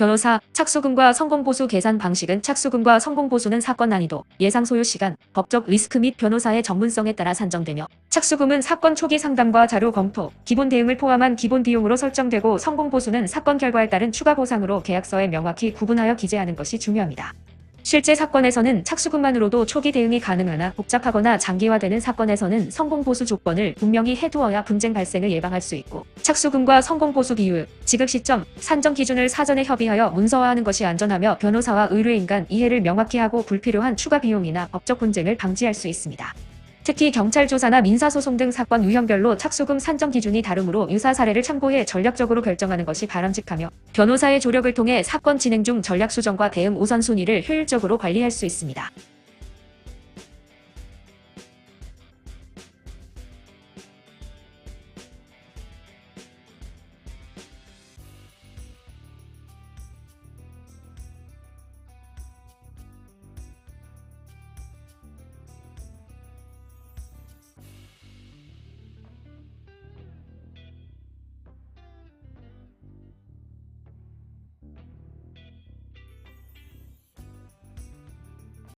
변호사, 착수금과 성공보수 계산 방식은 착수금과 성공보수는 사건 난이도, 예상 소요 시간, 법적 리스크 및 변호사의 전문성에 따라 산정되며 착수금은 사건 초기 상담과 자료 검토, 기본 대응을 포함한 기본 비용으로 설정되고 성공보수는 사건 결과에 따른 추가 보상으로 계약서에 명확히 구분하여 기재하는 것이 중요합니다. 실제 사건에서는 착수금만으로도 초기 대응이 가능하나 복잡하거나 장기화되는 사건에서는 성공보수 조건을 분명히 해두어야 분쟁 발생을 예방할 수 있고 착수금과 성공보수 비율, 지급 시점, 산정 기준을 사전에 협의하여 문서화하는 것이 안전하며 변호사와 의뢰인 간 이해를 명확히 하고 불필요한 추가 비용이나 법적 분쟁을 방지할 수 있습니다. 특히 경찰 조사나 민사소송 등 사건 유형별로 착수금 산정 기준이 다르므로 유사 사례를 참고해 전략적으로 결정하는 것이 바람직하며 변호사의 조력을 통해 사건 진행 중 전략 수정과 대응 우선순위를 효율적으로 관리할 수 있습니다.